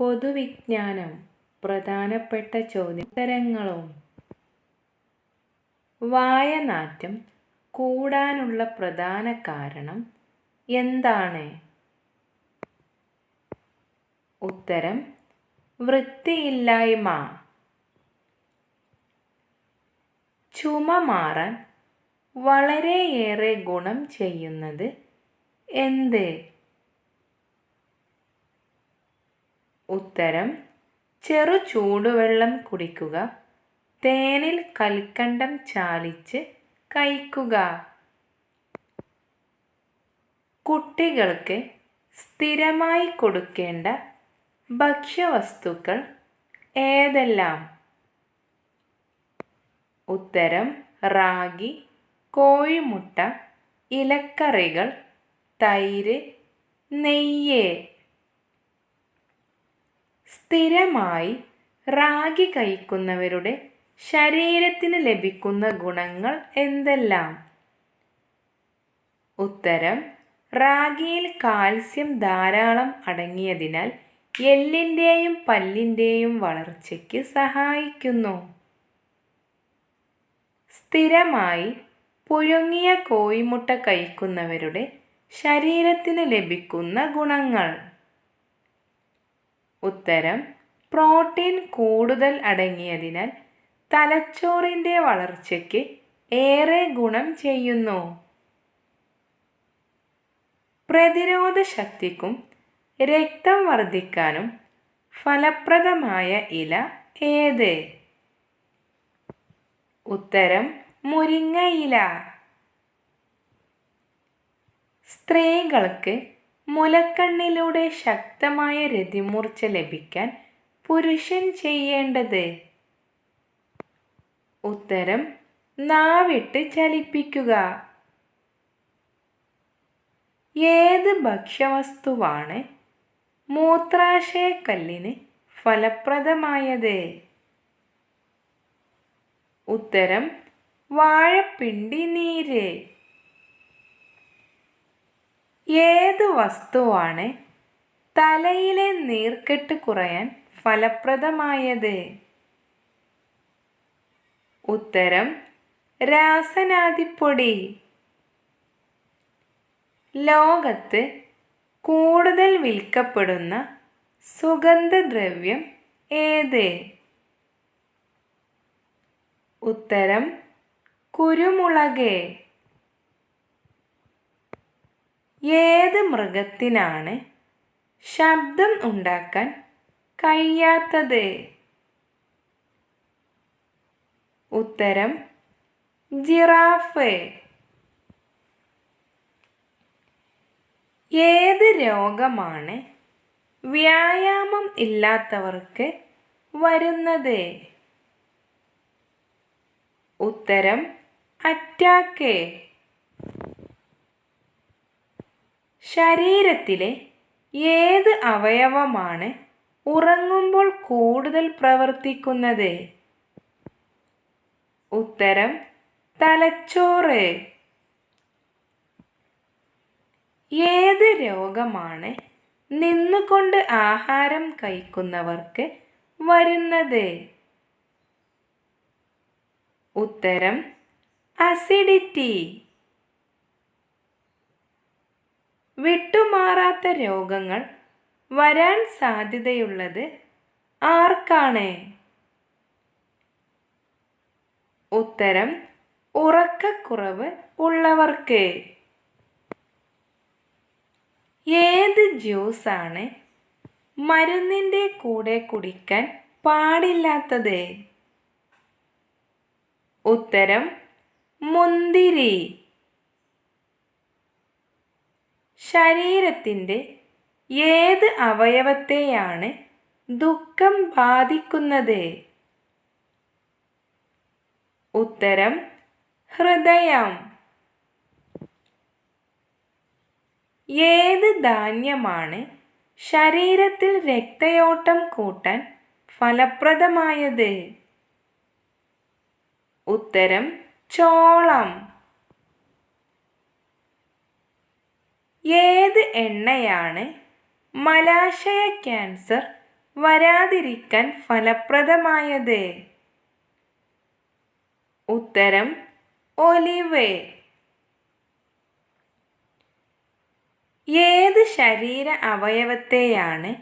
പൊതുവിജ്ഞാനം. പ്രധാനപ്പെട്ട ചോദ്യോത്തരങ്ങളും വായനാറ്റം കൂടാനുള്ള പ്രധാന കാരണം എന്താണ്? ഉത്തരം വൃത്തിയില്ലായ്മ. ചുമ മാറാൻ വളരെയേറെ ഗുണം ചെയ്യുന്നത് എന്ത്? ഉത്തരം ചെറു ചൂടുവെള്ളം കുടിക്കുക തേനിൽ കൽക്കണ്ടം ചാലിച്ച് കഴിക്കുക. കുട്ടികൾക്ക് സ്ഥിരമായി കൊടുക്കേണ്ട ഭക്ഷ്യവസ്തുക്കൾ ഏതെല്ലാം? ഉത്തരം റാഗി കോഴിമുട്ട ഇലക്കറികൾ തൈര് നെയ്യ്. സ്ഥിരമായി റാഗി കഴിക്കുന്നവരുടെ ശരീരത്തിന് ലഭിക്കുന്ന ഗുണങ്ങൾ എന്തെല്ലാം? ഉത്തരം റാഗിയിൽ കാൽസ്യം ധാരാളം അടങ്ങിയതിനാൽ എല്ലിന്റെയും പല്ലിന്റെയും വളർച്ചയ്ക്ക് സഹായിക്കുന്നു. സ്ഥിരമായി പുഴുങ്ങിയ കോഴിമുട്ട കഴിക്കുന്നവരുടെ ശരീരത്തിന് ലഭിക്കുന്ന ഗുണങ്ങൾ. ഉത്തരം പ്രോട്ടീൻ കൂടുതൽ അടങ്ങിയതിനാൽ തലച്ചോറിന്റെ വളർച്ചയ്ക്ക് ഏറെ ഗുണം ചെയ്യുന്നു. പ്രതിരോധ ശക്തിക്കും രക്തം വർദ്ധിക്കാനും ഫലപ്രദമായ ഇല ഏത്? ഉത്തരം മുരിങ്ങയില. സ്ത്രീകൾക്ക് മുലക്കണ്ണിലൂടെ ശക്തമായ രതിമൂർച്ച ലഭിക്കാൻ പുരുഷൻ ചെയ്യേണ്ടത്? ഉത്തരം നാവിട്ട് ചലിപ്പിക്കുക. ഏത് ഭക്ഷ്യവസ്തുവാണ് മൂത്രാശയക്കല്ലിന് ഫലപ്രദമായത്? ഉത്തരം വാഴപ്പിണ്ടി നീര്. ഏത് വസ്തുവാണ് തലയിലെ നീർക്കെട്ട് കുറയാൻ ഫലപ്രദമായത്? ഉത്തരം രാസനാദിപ്പൊടി. ലോകത്ത് കൂടുതൽ വിൽക്കപ്പെടുന്ന സുഗന്ധദ്രവ്യം ഏത്? ഉത്തരം കുരുമുളക്. ഏത് മൃഗത്തിനാണ് ശബ്ദം ഉണ്ടാക്കാൻ കഴിയാത്തത്. ഉത്തരം ജിറാഫ്. ഏത് രോഗമാണ് വ്യായാമം ഇല്ലാത്തവർക്ക് വരുന്നത്? ഉത്തരം അറ്റാക്ക്. ശരീരത്തിലെ ഏത് അവയവമാണ് ഉറങ്ങുമ്പോൾ കൂടുതൽ പ്രവർത്തിക്കുന്നത്? ഉത്തരം തലച്ചോറ്. ഏത് രോഗമാണ് നിന്നുകൊണ്ട് ആഹാരം കഴിക്കുന്നവർക്ക് വരുന്നത്? ഉത്തരം അസിഡിറ്റി. വിട്ടുമാറാത്ത രോഗങ്ങൾ വരാൻ സാധ്യതയുള്ളത് ആർക്കാണ്? ഉത്തരം ഉറക്കക്കുറവ് ഉള്ളവർക്ക്. ഏത് ജ്യൂസാണ് മരുന്നിന്റെ കൂടെ കുടിക്കാൻ പാടില്ലാത്തത്? ഉത്തരം മുന്തിരി. ശരീരത്തിന്റെ ഏത് അവയവത്തെയാണ് ദുഃഖം ബാധിക്കുന്നത്? ഉത്തരം ഹൃദയം. ഏത് ധാന്യമാണ് ശരീരത്തിൽ രക്തയോട്ടം കൂട്ടാൻ ഫലപ്രദമായത്? ഉത്തരം ചോളം. ഏത് എണ്ണയാണ് മലാശയ ക്യാൻസർ വരാതിരിക്കാൻ ഫലപ്രദമായത്? ഉത്തരം ഒലിവേ. ഏത് ശരീര അവയവത്തെയാണ്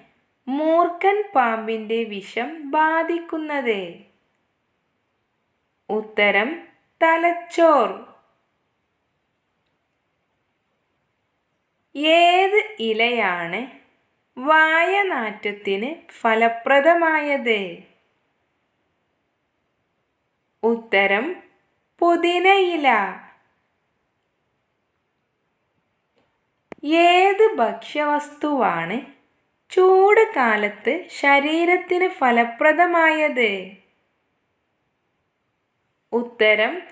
മൂർഖൻ പാമ്പിന്റെ വിഷം ബാധിക്കുന്നത്? ഉത്തരം തലച്ചോർ. ഏത് ഇലയാണ് വായനാറ്റത്തിന് ഫലപ്രദമായത്? ഉത്തരം പുതിനയില ഏത് ഭക്ഷ്യവസ്തുവാണ് ചൂട് കാലത്ത് ശരീരത്തിന് ഫലപ്രദമായത്? ഉത്തരം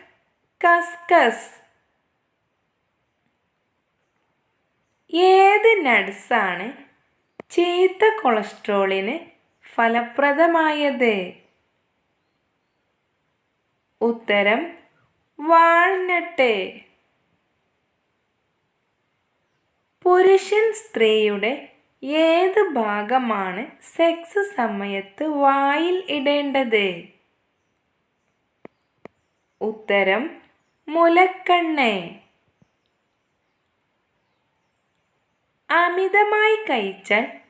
കസ്കസ്. ഏത് നട്സാണ് ചീത്ത കൊളസ്ട്രോളിന് ഫലപ്രദമായത്? ഉത്തരം വാൾനട്ട്. പുരുഷൻ സ്ത്രീയുടെ ഏത് ഭാഗമാണ് സെക്സ് സമയത്ത് വായിൽ ഇടേണ്ടത്? ഉത്തരം മുലക്കണ്ണ്. അമിതമായി കഴിച്ചാൽ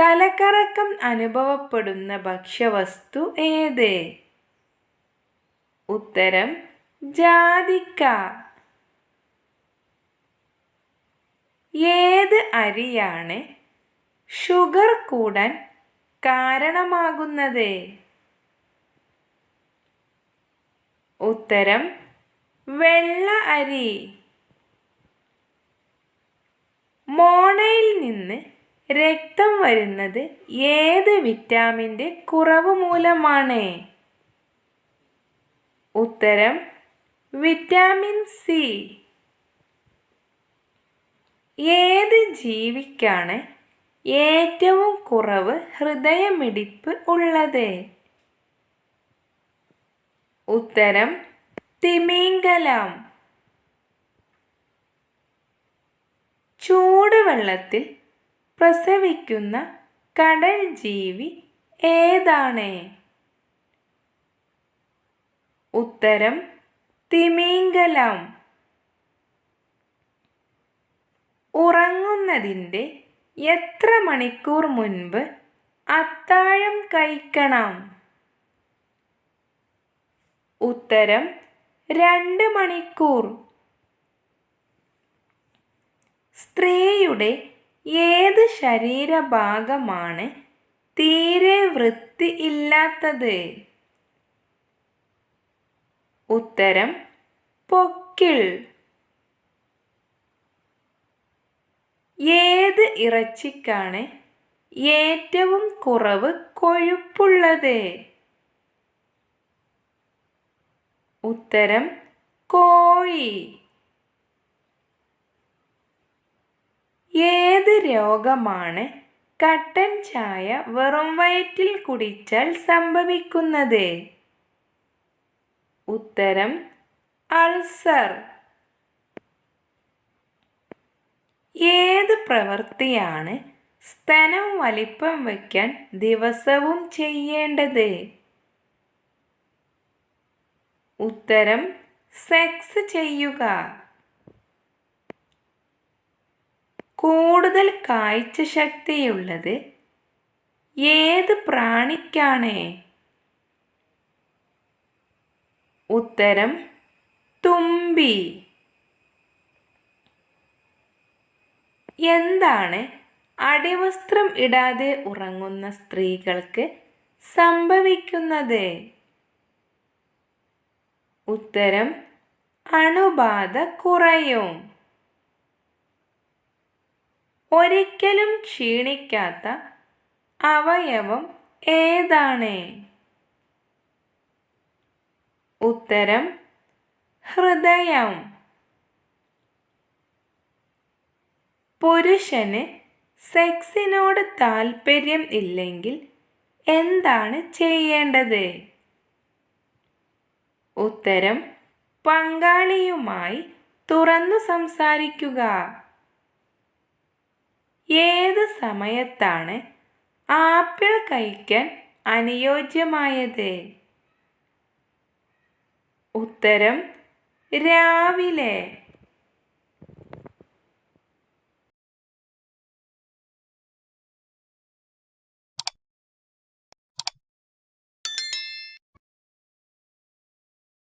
തലകറക്കം അനുഭവപ്പെടുന്ന ഭക്ഷ്യവസ്തു ഏത്? ഉത്തരം ജാതിക്ക. ഏത് അരിയാണ് ഷുഗർ കൂടാൻ കാരണമാകുന്നത്? ഉത്തരം വെള്ള അരി. മോണയിൽ നിന്ന് രക്തം വരുന്നത് ഏത് വിറ്റാമിന്റെ കുറവ് മൂലമാണ്? ഉത്തരം വിറ്റാമിൻ സി. ഏത് ജീവിക്കാണ് ഏറ്റവും കുറവ് ഹൃദയമിടിപ്പ് ഉള്ളത്? ഉത്തരം തിമിംഗലം. ചൂടുവെള്ളത്തിൽ പ്രസവിക്കുന്ന കടൽ ജീവി ഏതാണ്? ഉത്തരം തിമിംഗലം. ഉറങ്ങുന്നതിന്റെ എത്ര മണിക്കൂർ മുൻപ് അത്താഴം കഴിക്കണം? ഉത്തരം രണ്ട് മണിക്കൂർ. സ്ത്രീയുടെ ഏത് ശരീരഭാഗമാണ് തീരെ വൃത്തി ഇല്ലാത്തത്? ഉത്തരം പൊക്കിൾ. ഏത് ഇറച്ചിക്കാണ് ഏറ്റവും കുറവ് കൊഴുപ്പുള്ളത്? ഉത്തരം കോഴി. രോഗമാണ് കട്ടൻ ചായ വെറും വയറ്റിൽ കുടിച്ചാൽ സംഭവിക്കുന്നത്. ഉത്തരം അൾസർ. ഏത് പ്രവൃത്തിയാണ് സ്തനം വലിപ്പം വയ്ക്കാൻ ദിവസവും ചെയ്യേണ്ടത്? ഉത്തരം സെക്സ് ചെയ്യുക. കൂടുതൽ കാഴ്ച ശക്തിയുള്ളത് ഏത് പ്രാണിക്കാണ്? ഉത്തരം തുമ്പി. എന്താണ് അടിവസ്ത്രം ഇടാതെ ഉറങ്ങുന്ന സ്ത്രീകൾക്ക് സംഭവിക്കുന്നത്? ഉത്തരം അണുബാധ കുറയും. ഒരിക്കലും ക്ഷീണിക്കാത്ത അവയവം ഏതാണ്? ഉത്തരം ഹൃദയം. പുരുഷന് സെക്സിനോട് താല്പര്യം ഇല്ലെങ്കിൽ എന്താണ് ചെയ്യേണ്ടത്? ഉത്തരം പങ്കാളിയുമായി തുറന്നു സംസാരിക്കുക. ഏത് സമയത്താണ് ആപ്പിൾ കഴിക്കാൻ അനുയോജ്യമായത്? ഉത്തരം രാവിലെ.